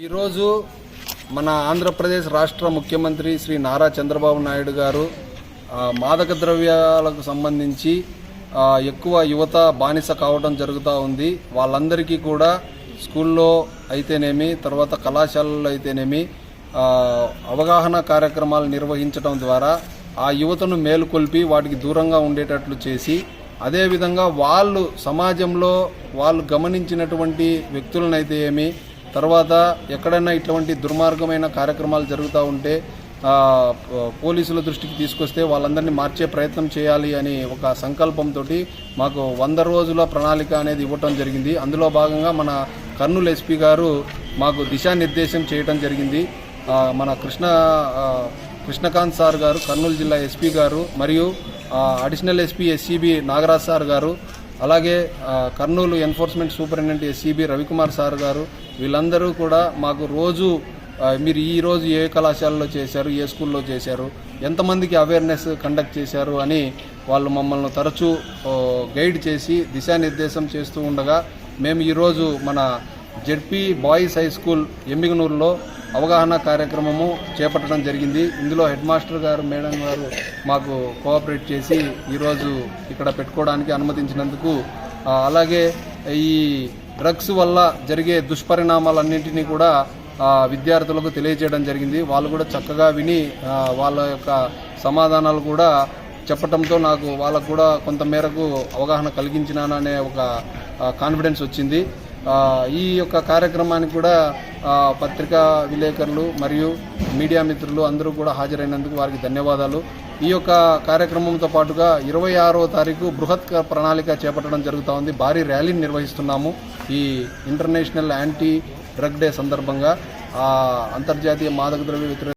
ఈరోజు మన ఆంధ్రప్రదేశ్ రాష్ట్ర ముఖ్యమంత్రి శ్రీ నారా చంద్రబాబు నాయుడు గారు మాదక ద్రవ్యాలకు సంబంధించి ఎక్కువ యువత బానిస కావడం జరుగుతూ ఉంది. వాళ్ళందరికీ కూడా స్కూల్లో అయితేనేమి తర్వాత కళాశాలలో అయితేనేమి అవగాహన కార్యక్రమాలు నిర్వహించడం ద్వారా ఆ యువతను మేలుకొల్పి వాటికి దూరంగా ఉండేటట్లు చేసి అదేవిధంగా వాళ్ళు సమాజంలో వాళ్ళు గమనించినటువంటి వ్యక్తులనైతే ఏమి తర్వాత ఎక్కడైనా ఇటువంటి దుర్మార్గమైన కార్యక్రమాలు జరుగుతూ ఉంటే పోలీసుల దృష్టికి తీసుకొస్తే వాళ్ళందరినీ మార్చే ప్రయత్నం చేయాలి అని ఒక సంకల్పంతో మాకు వంద రోజుల ప్రణాళిక అనేది ఇవ్వటం జరిగింది. అందులో భాగంగా మన కర్నూలు ఎస్పీ గారు మాకు దిశానిర్దేశం చేయటం జరిగింది. మన కృష్ణ కృష్ణకాంత్ సార్ గారు కర్నూలు జిల్లా ఎస్పీ గారు మరియు additional SP SCB Nagaraj sir గారు అలాగే Kurnool enforcement superintendent SCB Ravikumar sir గారు వీళ్ళందరూ కూడా మాకు రోజు మీరు ఈ రోజు ఏ కళాశాలలో చేశారు ఏ స్కూల్లో చేశారు ఎంతమందికి అవేర్నెస్ కండక్ట్ చేశారు అని వాళ్ళు మమ్మల్ని తరచూ గైడ్ చేసి దిశానిర్దేశం చేస్తూ ఉండగా మేము ఈరోజు మన జెడ్పీ బాయ్స్ హై స్కూల్ ఎమ్మిగనూరులో అవగాహన కార్యక్రమము చేపట్టడం జరిగింది. ఇందులో హెడ్ మాస్టర్ గారు మేడం గారు మాకు కోఆపరేట్ చేసి ఈరోజు ఇక్కడ పెట్టుకోవడానికి అనుమతించినందుకు అలాగే ఈ డ్రగ్స్ వల్ల జరిగే దుష్పరిణామాలన్నింటినీ కూడా విద్యార్థులకు తెలియజేయడం జరిగింది. వాళ్ళు కూడా చక్కగా విని వాళ్ళ యొక్క సమాధానాలు కూడా చెప్పటంతో నాకు వాళ్ళకు కూడా కొంత మేరకు అవగాహన కలిగించినాననే ఒక కాన్ఫిడెన్స్ వచ్చింది. ఈ యొక్క కార్యక్రమానికి కూడా పత్రికా విలేకరులు మరియు మీడియా మిత్రులు అందరూ కూడా హాజరైనందుకు వారికి ధన్యవాదాలు. ఈ యొక్క కార్యక్రమంతో పాటుగా ఇరవై ఆరో తారీఖు బృహత్ ప్రణాళిక చేపట్టడం జరుగుతూ ఉంది. భారీ ర్యాలీని నిర్వహిస్తున్నాము ఈ ఇంటర్నేషనల్ యాంటీ డ్రగ్ డే సందర్భంగా. అంతర్జాతీయ మాదక ద్రవ్య వ్యతిరేక